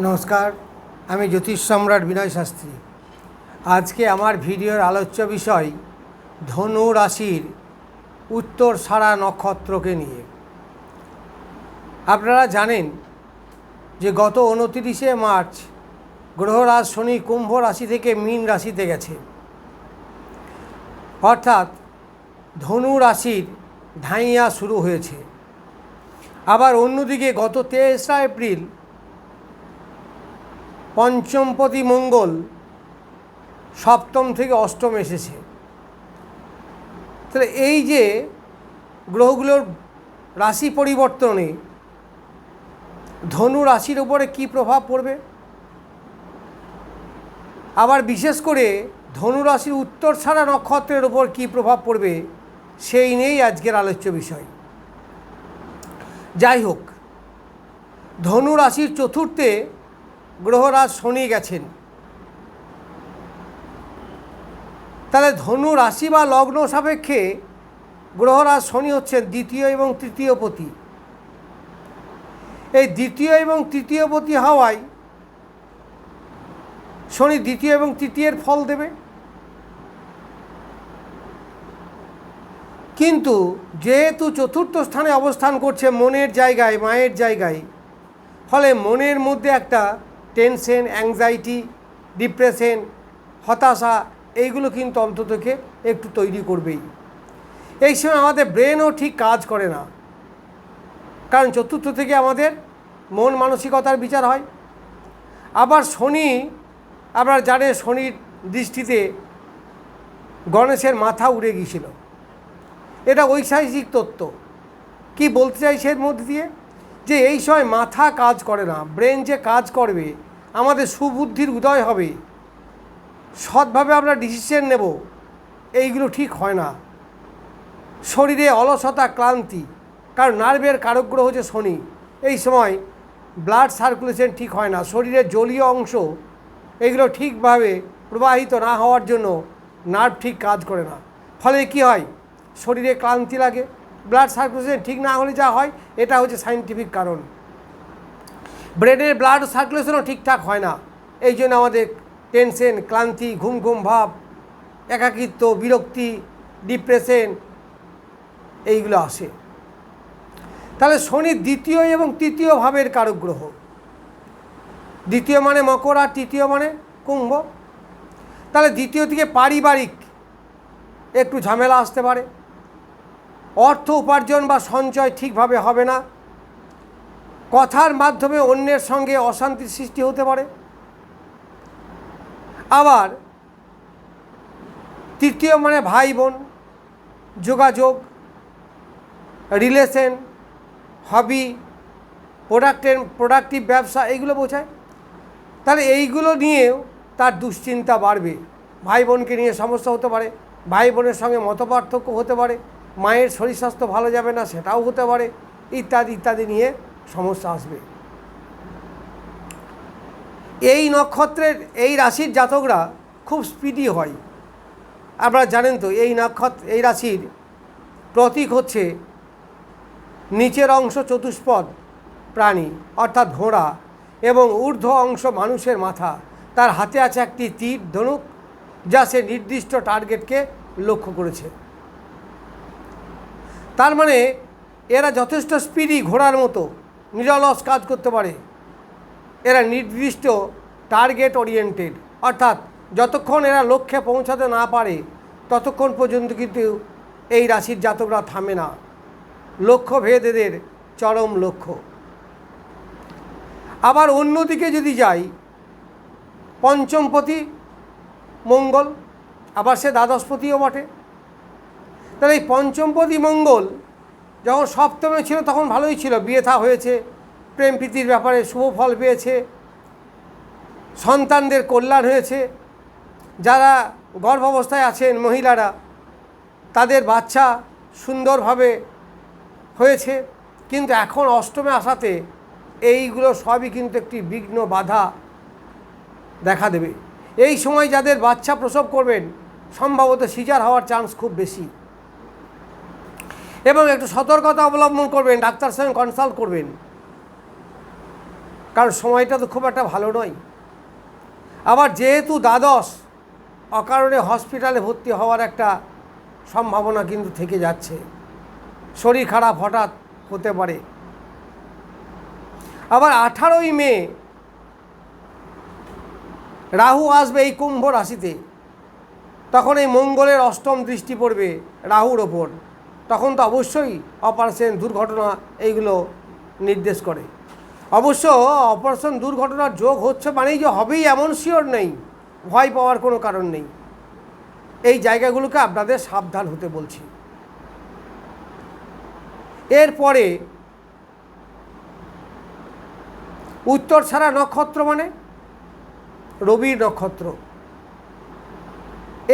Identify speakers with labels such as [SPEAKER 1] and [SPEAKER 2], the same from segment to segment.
[SPEAKER 1] নমস্কার, আমি জ্যোতিষ সম্রাট বিনয় শাস্ত্রী। আজকে আমার ভিডিওর আলোচ্য বিষয় ধনু রাশির উত্তর সারা নক্ষত্রকে নিয়ে। আপনারা জানেন যে গত উনতিরিশে মার্চ গ্রহরাজ শনি কুম্ভ রাশি থেকে মীন রাশিতে গেছে। অর্থাৎ ধনু রাশির ঢাইয়া শুরু হয়েছে। আবার অন্যদিকে গত তেসরা এপ্রিল পঞ্চমপতি মঙ্গল সপ্তম থেকে অষ্টম এসেছে। তাহলে এই যে গ্রহগুলোর রাশি পরিবর্তনে ধনু রাশির উপরে কি প্রভাব পড়বে? আবার বিশেষ করে ধনু রাশির উত্তর ছাড়া নক্ষত্রের উপর কি প্রভাব পড়বে, সেই নিয়েই আজকের আলোচ্য বিষয়। যাই হোক, ধনু রাশির চতুর্থে গ্রহরাজ শনি গেছেন। তাহলে ধনু রাশি বা লগ্ন সাপেক্ষে গ্রহরাজ শনি হচ্ছেন দ্বিতীয় এবং তৃতীয় পতি। এই দ্বিতীয় এবং তৃতীয় পতি হওয়ায় শনি দ্বিতীয় এবং তৃতীয়ের ফল দেবে। কিন্তু যেহেতু চতুর্থ স্থানে অবস্থান করছে মনের জায়গায়, মায়ের জায়গায়, ফলে মনের মধ্যে একটা টেনশন অ্যাংজাইটি ডিপ্রেশন হতাশা, এইগুলো কিন্তু অন্ততকে একটু তৈরি করবেই। এই সময় আমাদের ব্রেনও ঠিক কাজ করে না। কারণ চতুর্থ থেকে আমাদের মন মানসিকতার বিচার হয়। আবার শনি, আপনারা জানেন শনির দৃষ্টিতে গণেশের মাথা উড়ে গিয়েছিল। এটা ঐতিহাসিক তত্ত্ব। কি বলতে চাইছে এর মধ্যে দিয়ে? যে এই সময় মাথা কাজ করে না ব্রেন যে কাজ করবে, আমাদের সুবুদ্ধির উদয় হবে। সৎভাবে আমরা ডিসিশন নেব, এইগুলো ঠিক হয় না। শরীরে অলসতা, ক্লান্তি, কারণ নার্ভের কারক গ্রহ হচ্ছে শনি, এই সময় ব্লাড সার্কুলেশন ঠিক হয় না শরীরের জলীয় অংশ, এগুলো ঠিকভাবে প্রবাহিত না হওয়ার জন্য নার্ভ ঠিক কাজ করে না। ফলে কি হয়? শরীরে ক্লান্তি লাগে ব্লাড সার্কুলেশন ঠিক না হলে যা হয়, এটা হচ্ছে সাইন্টিফিক কারণ। ব্রেনের ব্লাড সার্কুলেশনও ঠিকঠাক হয় না। এই জন্য আমাদের টেনশন ক্লান্তি, ঘুম ঘুম ভাব, একাকিত্ব, বিরক্তি ডিপ্রেশন এইগুলো আসে। তাহলে শনি দ্বিতীয় এবং তৃতীয় ভাবের কারক গ্রহ। দ্বিতীয় মানে মকর আর তৃতীয় মানে কুম্ভ। তাহলে দ্বিতীয় থেকে পারিবারিক, একটু ঝামেলা আসতে পারে। অর্থ উপার্জন বা সঞ্চয় ঠিকভাবে হবে না। কথার মাধ্যমে অন্যের সঙ্গে অশান্তির সৃষ্টি হতে পারে। আবার তৃতীয় মানে ভাই বোন যোগাযোগ, রিলেশন, হবি প্রোডাক্টের প্রোডাক্টিভ ব্যবসা এইগুলো বোঝায়। তাহলে এইগুলো নিয়েও তার দুশ্চিন্তা বাড়বে। ভাই বোনকে নিয়ে সমস্যা হতে পারে। ভাই বোনের সঙ্গে মতপার্থক্য হতে পারে। মায়ের শরীর স্বাস্থ্য ভালো যাবে না সেটাও হতে পারে, ইত্যাদি ইত্যাদি নিয়ে সমস্যা আসবে। এই নক্ষত্রের, এই রাশির জাতকরা খুব স্পিডি হয়। আপনারা জানেন তো, এই নক্ষত্র, এই রাশির প্রতীক হচ্ছে নিচের অংশ চতুষ্পদ প্রাণী, অর্থাৎ ঘোড়া এবং ঊর্ধ্ব অংশ মানুষের মাথা। তার হাতে আছে একটি তীর, ধনুক, যা সে নির্দিষ্ট টার্গেটকে লক্ষ্য করেছে। তার মানে এরা যথেষ্ট স্পিডি ঘোড়ার মতো, নিরলস কাজ করতে পারে। এরা নির্দিষ্ট টার্গেট ওরিয়েন্টেড অর্থাৎ যতক্ষণ এরা লক্ষ্যে পৌঁছাতে না পারে, ততক্ষণ পর্যন্ত কিন্তু এই রাশির জাতকরা থামে না। লক্ষ্য ভেদ এদের চরম লক্ষ্য। আবার অন্যদিকে যদি যাই, পঞ্চমপতি মঙ্গল, আবার সে দ্বাদশপতিও বটে। তাহলে এই পঞ্চমপতি মঙ্গল যখন সপ্তমে ছিল তখন ভালোই ছিল, বিয়ে থা হয়েছে, প্রেম প্রীতির ব্যাপারে শুভ ফল পেয়েছে, সন্তানদের কল্যাণ হয়েছে, যারা গর্ভাবস্থায় আছেন মহিলারা, তাদের বাচ্চা সুন্দরভাবে হয়েছে, কিন্তু এখন অষ্টমে আসাতে এইগুলো সবই কিন্তু একটি বিঘ্ন বাধা দেখা দেবে। এই সময় যাদের বাচ্চা প্রসব করবেন, সম্ভবত সিজার হওয়ার চান্স খুব বেশি। এবং একটু সতর্কতা অবলম্বন করবেন, ডাক্তার সঙ্গে কনসাল্ট করবেন। কারণ সময়টা তো খুব একটা ভালো নয়। আবার যেহেতু দ্বাদশ, অকারণে হসপিটালে ভর্তি হওয়ার একটা সম্ভাবনা কিন্তু থেকে যাচ্ছে। শরীর খারাপ হঠাৎ হতে পারে। আবার আঠারোই মে, রাহু আসবে এই কুম্ভ রাশিতে। তখন এই মঙ্গলের অষ্টম দৃষ্টি পড়বে রাহুর ওপর। তখন তো অবশ্যই অপারেশন দুর্ঘটনা এইগুলো নির্দেশ করে। অবশ্য অপারেশন দুর্ঘটনার যোগ হচ্ছে মানেই যে হবেই এমন শিওর নেই, ভয় পাওয়ার কোনো কারণ নেই। এই জায়গাগুলোকে আপনাদের সাবধান হতে বলছি। এরপরে উত্তর ছাড়া নক্ষত্র মানে রবির নক্ষত্র।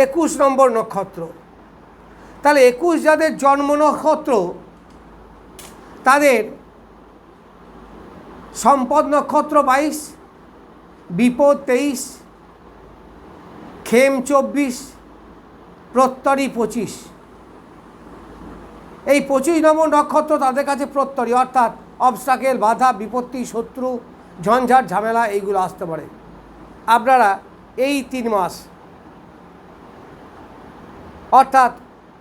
[SPEAKER 1] একুশ নম্বর নক্ষত্র। তাহলে একুশ যাদের জন্ম নক্ষত্র, তাদের সম্পদ নক্ষত্র বাইশ, বিপদ তেইশ খেম চব্বিশ, প্রত্যরি পঁচিশ। এই পঁচিশ নম্বর নক্ষত্র তাদের কাছে প্রত্যরি, অর্থাৎ অবস্টাকেল বাধা, বিপত্তি, শত্রু, ঝঞ্ঝাট, ঝামেলা, এইগুলো আসতে পারে। আপনারা এই তিন মাস, অর্থাৎ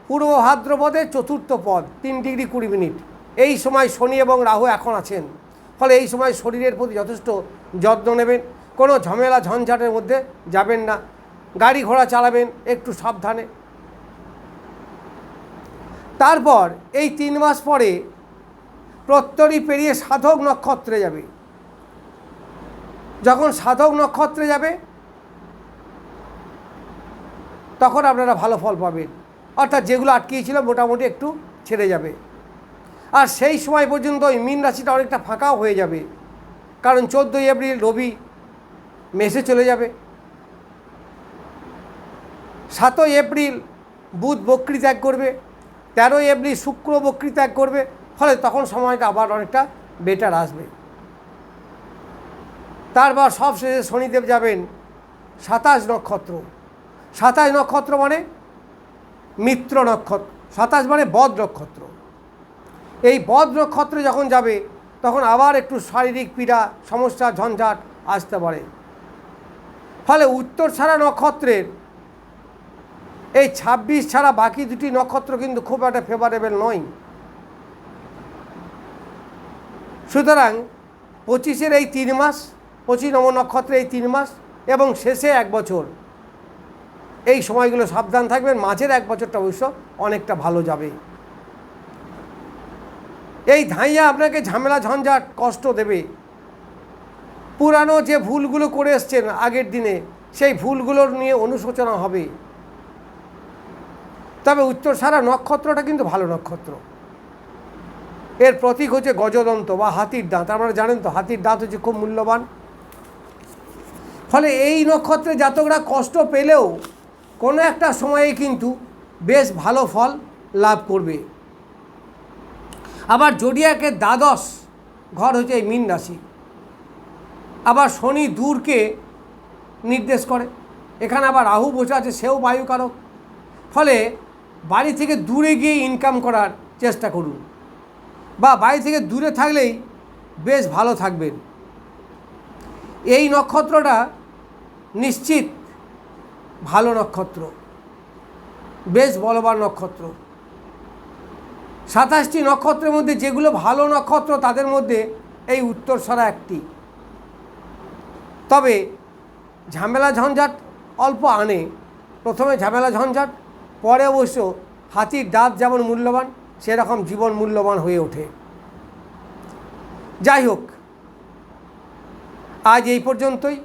[SPEAKER 1] পূর্ব ভাদ্রপদের চতুর্থ পদ, তিন ডিগ্রি কুড়ি মিনিট। এই সময় শনি এবং রাহু এখন আছেন। ফলে এই সময় শরীরের প্রতি যথেষ্ট যত্ন নেবেন। কোনো ঝামেলা ঝঞ্ঝাটের মধ্যে যাবেন না। গাড়ি ঘোড়া চালাবেন, একটু সাবধানে। তারপর এই তিন মাস পরে প্রত্যরী পেরিয়ে সাধক নক্ষত্রে যাবে। যখন সাধক নক্ষত্রে যাবে, তখন আপনারা ভালো ফল পাবেন। অর্থাৎ যেগুলো আটকিয়েছিল মোটামুটি একটু ছেড়ে যাবে। আর সেই সময় পর্যন্ত ওই মীন রাশিটা অনেকটা ফাঁকাও হয়ে যাবে। কারণ চোদ্দোই এপ্রিল রবি মেসে চলে যাবে। সাতই এপ্রিল বুধ বক্রি ত্যাগ করবে। তেরোই এপ্রিল শুক্র বক্রি ত্যাগ করবে। ফলে তখন সময়টা আবার অনেকটা বেটার আসবে। তারপর সব শেষে শনিদেব যাবেন সাতাশ নক্ষত্র। সাতাশ নক্ষত্র মানে মিত্র নক্ষত্র, সাতাশ মানে বদ নক্ষত্র এই বদ নক্ষত্রে যখন যাবে, তখন আবার একটু শারীরিক পীড়া, সমস্যা, ঝঞ্ঝাট আসতে পারে। ফলে উত্তর ছাড়া নক্ষত্রের এই ছাব্বিশ ছাড়া বাকি দুটি নক্ষত্র কিন্তু খুব একটা ফেভারেবল নয়। সুতরাং পঁচিশের এই তিন মাস, পঁচিশ নম্বর নক্ষত্রে এই তিন মাস এবং শেষে এক বছর। এই সময়গুলো সাবধান থাকবেন, মাঝের এক বছরটা অবশ্য অনেকটা ভালো যাবে। এই ধাইয়া আপনাকে ঝামেলা, ঝঞ্ঝাট, কষ্ট দেবে। পুরানো যে ভুলগুলো করে এসছেন আগের দিনে, সেই ভুলগুলোর নিয়ে অনুশোচনা হবে। তবে উত্তর সারা নক্ষত্রটা কিন্তু ভালো নক্ষত্র। এর প্রতীক হচ্ছে গজদন্ত বা হাতির দাঁত। আপনারা জানেন তো, হাতির দাঁত হচ্ছে খুব মূল্যবান। ফলে এই নক্ষত্রে জাতকরা কষ্ট পেলেও কোনো একটা সময়ে কিন্তু বেশ ভালো ফল লাভ করবে। আবার জডিয়াকের দ্বাদশ ঘর হচ্ছে এই মীন রাশি। আবার শনি দূরকে নির্দেশ করে। এখানে আবার রাহু বসে আছে, সেও বায়ুকারক। ফলে বাড়ি থেকে দূরে গিয়ে ইনকাম করার চেষ্টা করুন। বা বাড়ি থেকে দূরে থাকলেই বেশ ভালো থাকবেন। এই নক্ষত্রটা নিশ্চিত ভালো নক্ষত্র, বেশ বলবান নক্ষত্র। সাতাশটি নক্ষত্রের মধ্যে যেগুলো ভালো নক্ষত্র, তাদের মধ্যে এই উত্তর সরা একটি। তবে ঝামেলা ঝঞ্ঝাট অল্প আনে। প্রথমে ঝামেলা ঝঞ্ঝাট, পরে অবশ্য হাতির দাঁত যেমন মূল্যবান, সেরকম জীবন মূল্যবান হয়ে ওঠে। যাই হোক, আজ এই পর্যন্তই।